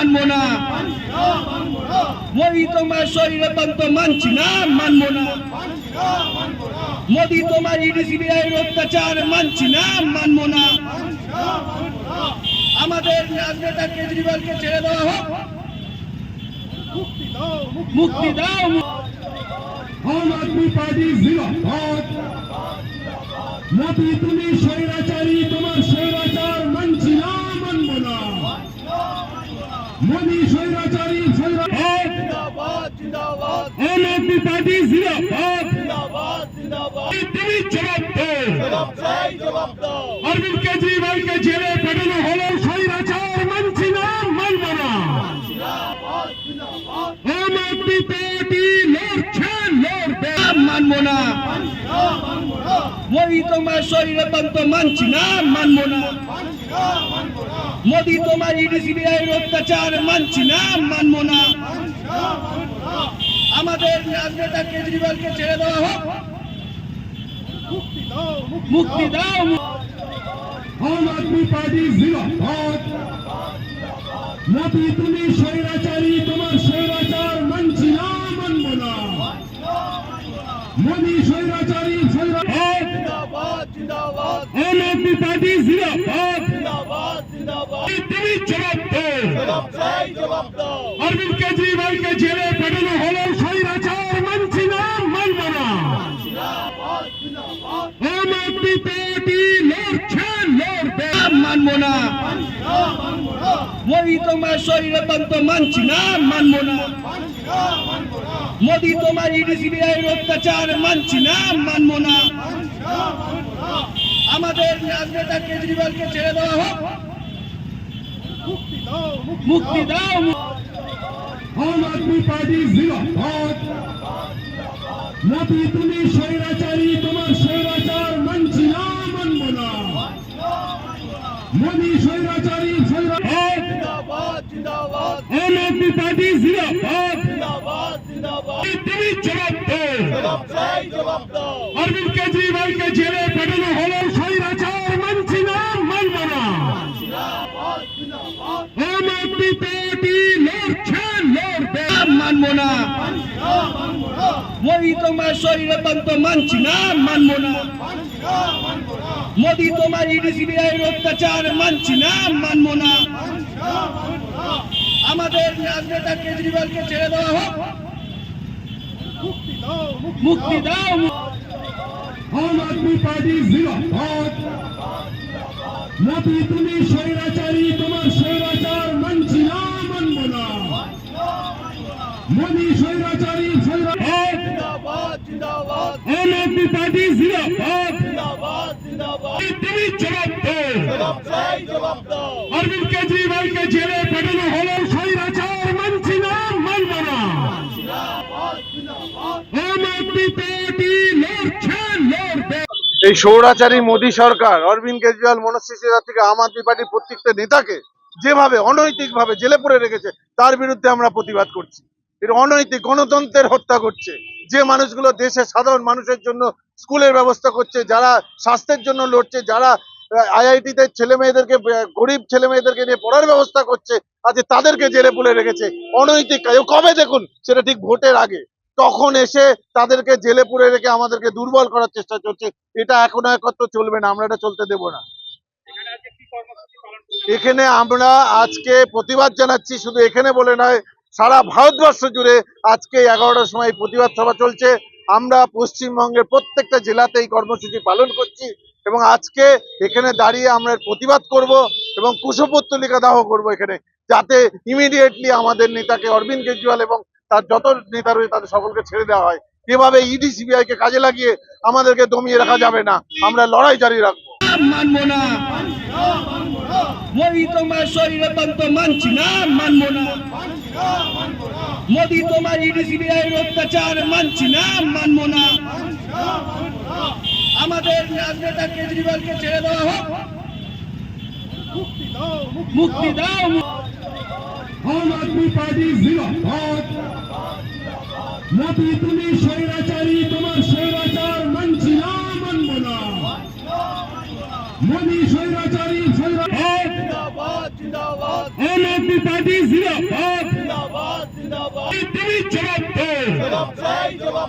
মানবো না। মোদি তোমার স্বৈরতন্ত্র মানছি না, মানবো না। মোদি তোমার ইডি সিবিআই অত্যাচার মানছি না, মানবো না। আমাদের রাজনেতা কেজরিওয়ালকে ছেড়ে দেওয়া হোক। মুক্তি দাও। আম আদমি পার্টি জিন্দাবাদ। মোদি তুমি স্বৈরাচারী তোমার স্বৈরাচার মানছি না মানব না মোদি স্বৈরাচারী আম আদমি পার্টি জিন্দাবাদ। তুমি জবাব দাও। অরবিন্দ কেজরিওয়ালকে জেলে পাঠানো হলো স্বৈরাচার মানছি না মানব না। আম আদমি পার্টি লড়ছে লড়বে। মানবো না। মোদি তোমার স্বৈরতন্ত্র মানছি না মানবো না। মোদি তোমার ইডি সিবিআই অত্যাচার মানছি না মানবো না। আমাদের রাজনেতা কেজরিওয়ালকে ছেড়ে দেওয়া হোক। মুক্তি দাও আম আদমি পার্টি জিন্দাবাদ মোদি তুমি স্বৈরাচারী তোমার স্বৈরাচার মানছি না মানব না। মোদি স্বৈরাচারী স্বৈরাচার আম আদমি পার্টি জিন্দাবাদ তুমি জবাব দাও। অরবিন্দ কেজরিওয়ালকে জেলে পাঠানো হলো স্বৈরাচার মানছি না মানব না আম আদমি পার্টি লড়ছে লড়বে। মানবো না মোদি তোমার স্বৈরতন্ত্র মানছি না মানবো না মোদি তোমার ইডি সিবিআই অত্যাচার মানছি না মানবো না আমাদের রাজনেতা কেজরিওয়ালকে ছেড়ে দেওয়া হোক। মুক্তি দাও আম আদমি পার্টি জিন্দাবাদ। মোদি তুমি স্বৈরাচারী তোমার স্বৈরাচার মানছি না মানব না। মোদি স্বৈরাচারী স্বৈরাচার আম আদমি পার্টি জিন্দাবাদ। তুমি জবাব দাও। অরবিন্দ কেজরিওয়ালকে জেলে পাঠানো হলো স্বৈরাচার মানছি না মানব না আম আদমি পার্টি লড়ছে লড়বে মানবো না। মোদি তোমার স্বৈরতন্ত্র মানছি না, মানবো না। মোদি তোমার সিবিআই অত্যাচার মানছি না, মানবো না। আমাদের রাজনেতা কেজরিওয়ালকে ছেড়ে দেওয়া হোক। মুক্তি দাও। আম আদমি পার্টি জিন্দাবাদ মোদি তুমি স্বৈরাচারী, তোমার স্বৈরাচার মানছি না, মানব না। মোদি স্বৈরাচারী স্বৈরাচার। আম আদমি পার্টি জিন্দাবাদ। তুমি জবাব দাও। অরবিন্দ কেজরিওয়ালকে জেলে পাঠানো হলো স্বৈরাচার মানছি না মানব না। আম আদমি পার্টি লড়ছে লড়বে। এই সৌরাচারী মোদী সরকার অরবিন্দ কেজরিওয়াল মনোজ সিসিরা থেকে আম আদমি পার্টির প্রত্যেকটা নেতাকে যেভাবে অনৈতিক ভাবে জেলে পড়ে রেখেছে তার বিরুদ্ধে আমরা প্রতিবাদ করছি। অনৈতিক গণতন্ত্রের হত্যা করছে। যে মানুষগুলো দেশের সাধারণ মানুষের জন্য স্কুলের ব্যবস্থা করছে, যারা স্বাস্থ্যের জন্য লড়ছে, যারা আইআইটিতে ছেলে মেয়েদেরকে গরিব ছেলে মেয়েদেরকে নিয়ে পড়ার ব্যবস্থা করছে, আজকে তাদেরকে জেলে পুলে রেখেছে। অনৈতিক কাজ। কবে দেখুন, সেটা ঠিক ভোটের আগে। তখন এসে তাদেরকে জেলে পুরে রেখে আমাদেরকে দুর্বল করার চেষ্টা চলছে। এটা এখন একত্র চলবে না, আমরা এটা চলতে দেব না। এখানে আমরা আজকে প্রতিবাদ জানাচ্ছি, শুধু এখানে বলে নয় সারা ভারতবর্ষ জুড়ে আজকে এগারোটার সময় প্রতিবাদ সভা চলছে। আমরা পশ্চিমবঙ্গের প্রত্যেকটা জেলাতে এই কর্মসূচি পালন করছি এবং আজকে এখানে দাঁড়িয়ে আমরা প্রতিবাদ করব এবং কুশপুত্তলিকা দাহ করব এখানে, যাতে ইমিডিয়েটলি আমাদের নেতাকে অরবিন্দ কেজরিওয়াল এবং তার যত নেতা রয়েছে তাদের সকলকে ছেড়ে দেওয়া হয়। এভাবে ইডি সিবিআই কে কাজে লাগিয়ে আমাদেরকে দমিয়ে রাখা যাবে না। আমরা লড়াই জারি রাখব। মানবো না। না। মোদি তোমার ইডি অত্যাচার মানছি না, মানব না। আমাদের রাজনেতা কেজরিওয়ালকে ছেড়ে দেওয়া হোক। মুক্তি দাও আম আদমি পার্টি জিন্দাবাদ। মোদি তুমি স্বৈরাচারী তোমার স্বৈরাচার মানছি না মানব না স্বৈরাচারী স্বৈরাচার আম আদমি পার্টি জিন্দাবাদ। জিন্দাবাদ জিন্দাবাদ। জিন্দাবাদ তুমি জবাব দাও।